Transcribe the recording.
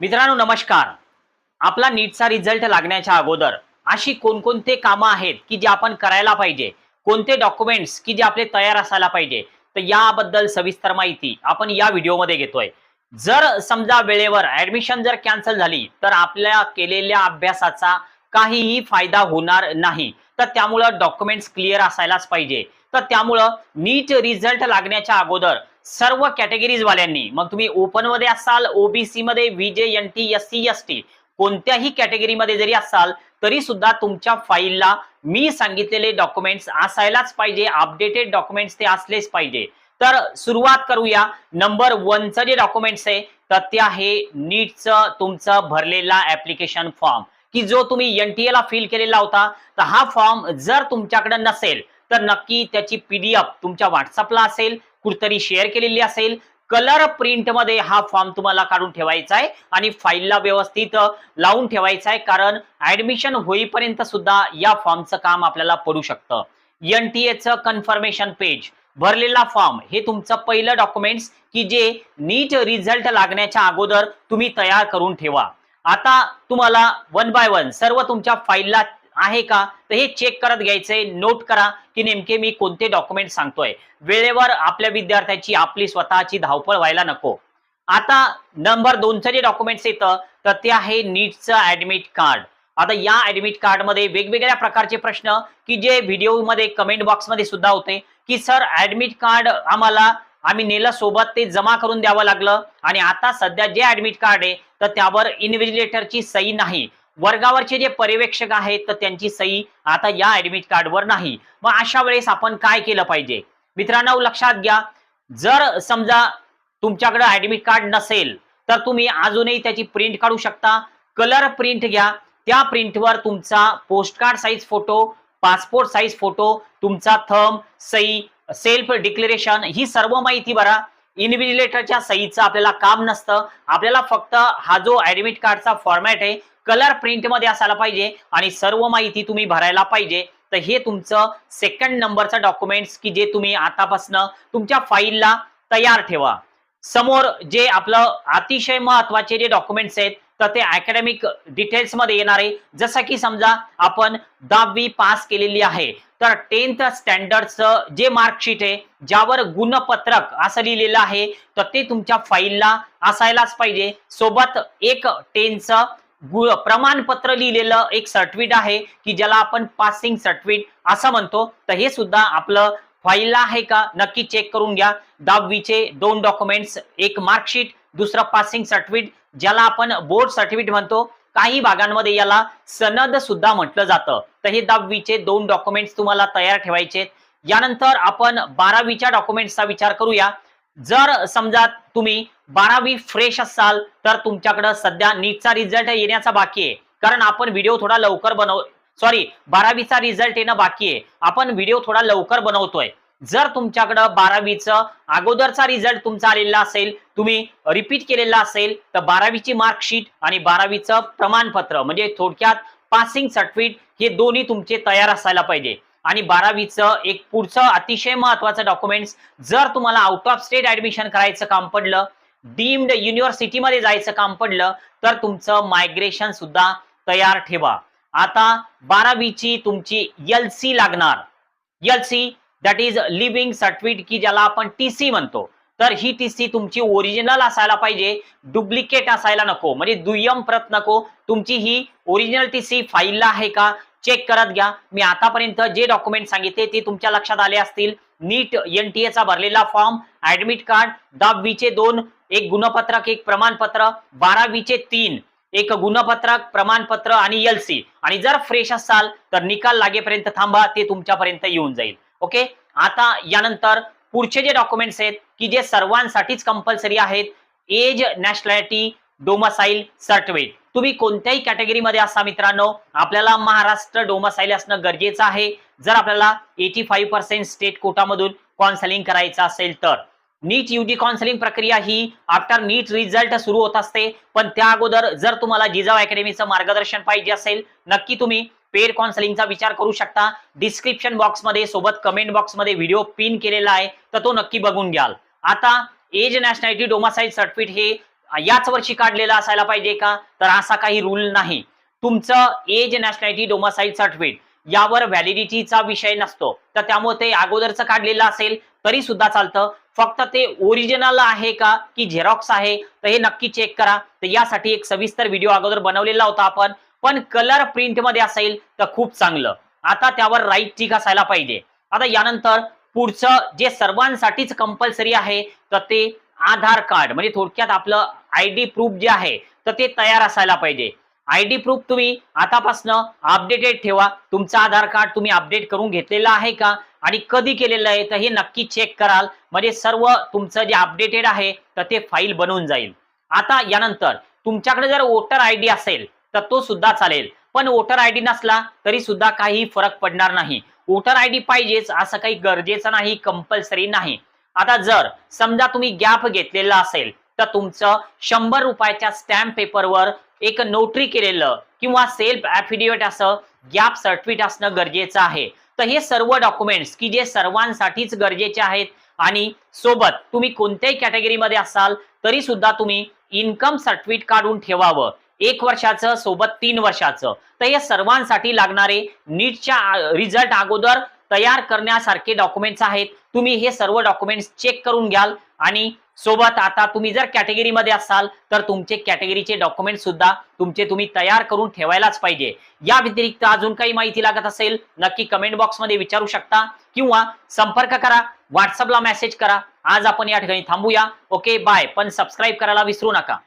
मित्रांनो नमस्कार. आपला नीटचा रिझल्ट लागण्याच्या अगोदर अशी कोणकोणते कामं आहेत की जे आपण करायला पाहिजे? कोणते डॉक्युमेंट्स की जे आपले तयार असायला पाहिजे? तर याबद्दल सविस्तर माहिती आपण या व्हिडिओमध्ये घेतोय. जर समजा वेळेवर ऍडमिशन जर कॅन्सल झाली तर आपल्या केलेल्या अभ्यासाचा काहीही फायदा होणार नाही. तर त्यामुळं डॉक्युमेंट्स क्लिअर असायलाच पाहिजे. तर त्यामुळं नीट रिझल्ट लागण्याच्या अगोदर सर्व कॅटेगरीज वाल्यांनी मग तुम्ही ओपनमध्ये असाल ओबीसी मध्ये VJ N T S C S T कोणत्याही कॅटेगरीमध्ये जरी असाल तरी सुद्धा तुमच्या फाईलला मी सांगितलेले डॉक्युमेंट्स असायलाच पाहिजे अपडेटेड डॉक्युमेंट्स ते असलेच पाहिजे. तर सुरुवात करूया. नंबर वनचं जे डॉक्युमेंट्स आहे तर ते आहे नीटचं तुमचं भरलेला ऍप्लिकेशन फॉर्म की जो तुम्ही एनटीए ला फिल केलेला होता तर हा फॉर्म जर तुमच्याकडे नसेल तर नक्की त्याची पीडीएफ तुमच्या व्हॉट्सअपला असेल कुठतरी शेअर केलेली असेल. कलर प्रिंटमध्ये हा फॉर्म तुम्हाला काढून ठेवायचा आहे आणि फाईलला व्यवस्थित लावून ठेवायचा आहे. कारण ऍडमिशन होईपर्यंत सुद्धा या फॉर्मचं काम आपल्याला पडू शकतं. एन टी एचं कन्फर्मेशन पेज भरलेला फॉर्म हे तुमचं पहिलं डॉक्युमेंट्स की जे नीट रिझल्ट लागण्याच्या अगोदर तुम्ही तयार करून ठेवा. आता तुम्हाला वन बाय वन सर्व तुमच्या फाईलला आहे का? तर हे चेक करत घ्यायचंय. नोट करा की नेमके मी कोणते डॉक्युमेंट सांगतोय. वेळेवर आपल्या विद्यार्थ्याची आपली स्वतःची धावपळ व्हायला नको. आता नंबर दोनचं जे डॉक्युमेंट्स येतं तर ते आहे नीटचं ऍडमिट कार्ड आता या ऍडमिट कार्डमध्ये वेगवेगळ्या प्रकारचे प्रश्न की जे व्हिडिओमध्ये कमेंट बॉक्समध्ये सुद्धा होते की सर ऍडमिट कार्ड आम्हाला आम्ही नेलं सोबत ते जमा करून द्यावं लागलं आणि आता सध्या जे ऍडमिट कार्ड आहे तर त्यावर इन्व्हिजिलेटरची सही नाही. वर्गावरचे जे पर्यवेक्षक आहेत तर त्यांची सही आता या ऍडमिट कार्डवर नाही. मग अशा वेळेस आपण काय केलं पाहिजे? मित्रांनो लक्षात घ्या जर समजा तुमच्याकडे ऍडमिट कार्ड नसेल तर तुम्ही अजूनही त्याची प्रिंट काढू शकता. कलर प्रिंट घ्या. त्या प्रिंटवर तुमचा postcard size photo passport size photo तुमचा थम सही सेल्फ डिक्लेरेशन ही सर्व माहिती भरा. इन्व्हिजिलेटरच्या सहीचं आपल्याला काम नसतं. आपल्याला फक्त हा जो ऍडमिट कार्डचा फॉर्मॅट आहे कलर प्रिंटमध्ये असायला पाहिजे आणि सर्व माहिती तुम्ही भरायला पाहिजे. तर हे तुमचं सेकंड नंबरचं डॉक्युमेंट्स की जे तुम्ही आतापासनं तुमच्या फाईलला तयार ठेवा. समोर जे आपलं अतिशय महत्त्वाचे जे डॉक्युमेंट्स आहेत तर ते अकॅडमिक डिटेल्समध्ये येणार आहे. जसं की समजा आपण दहावी पास केलेली आहे. तर टेन्थ स्टँडर्डचं जे मार्कशीट आहे ज्यावर गुणपत्रक असं लिहिलेलं आहे तर ते तुमच्या फाईलला असायलाच पाहिजे. सोबत एक टेनचं गु प्रमाणपत्र लिहिलेलं एक सर्टिफिकेट आहे की ज्याला आपण पासिंग सर्टिफिकेट असं म्हणतो. तर हे सुद्धा आपलं फाईलला आहे का? नक्की चेक करून घ्या. दहावीचे दोन डॉक्युमेंट्स एक मार्कशीट दुसरं पासिंग सर्टिफिकेट ज्याला आपण बोर्ड सर्टिफिकेट म्हणतो काही भागांमध्ये याला सनद सुद्धा म्हटलं जातं. तर हे दहावीचे दोन डॉक्युमेंट्स तुम्हाला तयार ठेवायचे यानंतर आपण बारावीच्या डॉक्युमेंट्सचा विचार करूया. जर समजा तुम्ही बारावी फ्रेश असाल तर तुमच्याकडं सध्या नीटचा रिझल्ट येण्याचा बाकी आहे. कारण आपण व्हिडिओ थोडा लवकर बनव सॉरी बारावीचा रिझल्ट येणं बाकी आहे. आपण व्हिडिओ थोडा लवकर बनवतोय. जर तुमच्याकडं बारावीचं अगोदरचा रिझल्ट तुमचा आलेला असेल तुम्ही रिपीट केलेला असेल तर बारावीची मार्कशीट आणि बारावीचं प्रमाणपत्र म्हणजे थोडक्यात पासिंग सर्टिफिकेट हे दोन्ही तुमचे तयार असायला पाहिजे. आणि बारावीचं एक पुढचं अतिशय महत्वाचं डॉक्युमेंट्स जर तुम्हाला आउट ऑफ स्टेट ऍडमिशन करायचं काम पडलं डीम्ड युनिव्हर्सिटीमध्ये जायचं काम पडलं तर तुमचं मायग्रेशन सुद्धा तयार ठेवा. आता बारावीची तुमची एल सी लागणार. L C that is leaving certificate की ज्याला आपण टी सी म्हणतो. तर ही टी सी तुमची ओरिजिनल असायला पाहिजे. डुप्लिकेट असायला नको. म्हणजे दुय्यम प्रत नको. तुमची ही ओरिजिनल टी सी फाईलला आहे का? चेक करत घ्या. मी आतापर्यंत जे डॉक्युमेंट सांगितले ते तुमच्या लक्षात आले असतील. नीट एनटीए चा भरलेला फॉर्म ऍडमिट कार्ड दहावीचे दोन एक गुणपत्रक एक प्रमाणपत्र बारावीचे तीन एक गुणपत्रक प्रमाणपत्र आणि एल सी आणि जर फ्रेश असाल तर निकाल लागेपर्यंत थांबा ते तुमच्यापर्यंत येऊन जाईल. ओके आता यानंतर पुढचे जे डॉक्युमेंट्स आहेत की जे सर्वांसाठीच कंपल्सरी आहेत एज नॅशनॅलिटी डोमासाईल सर्टिफिकेट तुम्ही कोणत्याही कॅटेगरीमध्ये असा मित्रांनो आपल्याला महाराष्ट्र डोमासाईल असणं गरजेचं आहे. जर आपल्याला एटी फाईव्ह पर्सेंट स्टेट कोटामधून काउन्सिलिंग करायचं असेल तर. नीट युजी काउन्सिलिंग प्रक्रिया ही आफ्टर नीट रिझल्ट सुरू होत असते. पण त्या अगोदर जर तुम्हाला जिजाव अकॅडमीचं मार्गदर्शन पाहिजे असेल नक्की तुम्ही पेड काउन्सलिंगचा विचार करू शकता. डिस्क्रिप्शन बॉक्समध्ये सोबत कमेंट बॉक्समध्ये व्हिडिओ पिन केलेला आहे तर तो नक्की बघून घ्याल. आता एज नॅशनॅलिटी डोमासाईल सर्टिफिकेट हे याच वर्षी काढलेलं असायला पाहिजे का? तर असा काही रूल नाही. तुमचं एज नॅशनॅलिटी डोमासाईल सर्टिफिकेट यावर व्हॅलिडिटीचा विषय नसतो. तर त्यामुळे ते अगोदरचं काढलेलं असेल तरी सुद्धा चालतं. फक्त ते ओरिजिनल आहे का? की झेरॉक्स आहे? तर हे नक्की चेक करा. तर यासाठी एक सविस्तर व्हिडिओ अगोदर बनवलेला होता आपण. पण कलर प्रिंटमध्ये असेल तर खूप चांगलं. आता त्यावर राईट टिक असायला पाहिजे. आता यानंतर पुढचं जे सर्वांसाठीच कंपल्सरी आहे तर ते आधार कार्ड म्हणजे थोडक्यात आपलं आय डी प्रूफ जे आहे तर ते तयार असायला पाहिजे. आय डी प्रूफ तुम्ही आतापासनं अपडेटेड ठेवा. तुमचं आधार कार्ड तुम्ही अपडेट करून घेतलेलं आहे का? आणि कधी केलेलं आहे तर हे नक्की चेक कराल. म्हणजे सर्व तुमचं जे अपडेटेड आहे तर ते फाईल बनवून जाईल. आता यानंतर तुमच्याकडे जर वोटर आय डी असेल तर तो सुद्धा चालेल. पण वोटर आय डी नसला तरी सुद्धा काही फरक पडणार नाही. वोटर आय डी पाहिजेच असं काही गरजेचं नाही कंपल्सरी नाही. आता जर समजा तुम्ही गॅप घेतलेला असेल तर तुमचं शंभर रुपयाच्या स्टॅम्प पेपरवर एक नोटरी केलेलं किंवा सेल्फ ऍफिडेविट असं गॅप सर्टिफिकेट असणं गरजेचं आहे. तर हे सर्व डॉक्युमेंट्स की जे सर्वांसाठीच गरजेचे आहेत आणि सोबत तुम्ही कोणत्याही कॅटेगरीमध्ये असाल तरी सुद्धा तुम्ही इन्कम सर्टिफिकेट काढून ठेवावं. एक वर्षाचं सोबत तीन वर्षाचं. तर हे सर्वांसाठी लागणारे नीटच्या रिझल्ट अगोदर तयार करण्यासारखे डॉक्युमेंट्स आहेत. तुम्ही हे सर्व डॉक्युमेंट्स चेक करून घ्याल आणि सोबत आता तुम्ही जर कॅटेगरीमध्ये असाल तर तुमचे कॅटेगरीचे डॉक्युमेंट सुद्धा तुमचे तुम्ही तयार करून ठेवायलाच पाहिजे. या व्यतिरिक्त अजून काही माहिती लागत असेल नक्की कमेंट बॉक्समध्ये विचारू शकता किंवा संपर्क करा व्हॉट्सअपला मेसेज करा. आज आपण या ठिकाणी थांबूया. ओके बाय पण सबस्क्राईब करायला विसरू नका.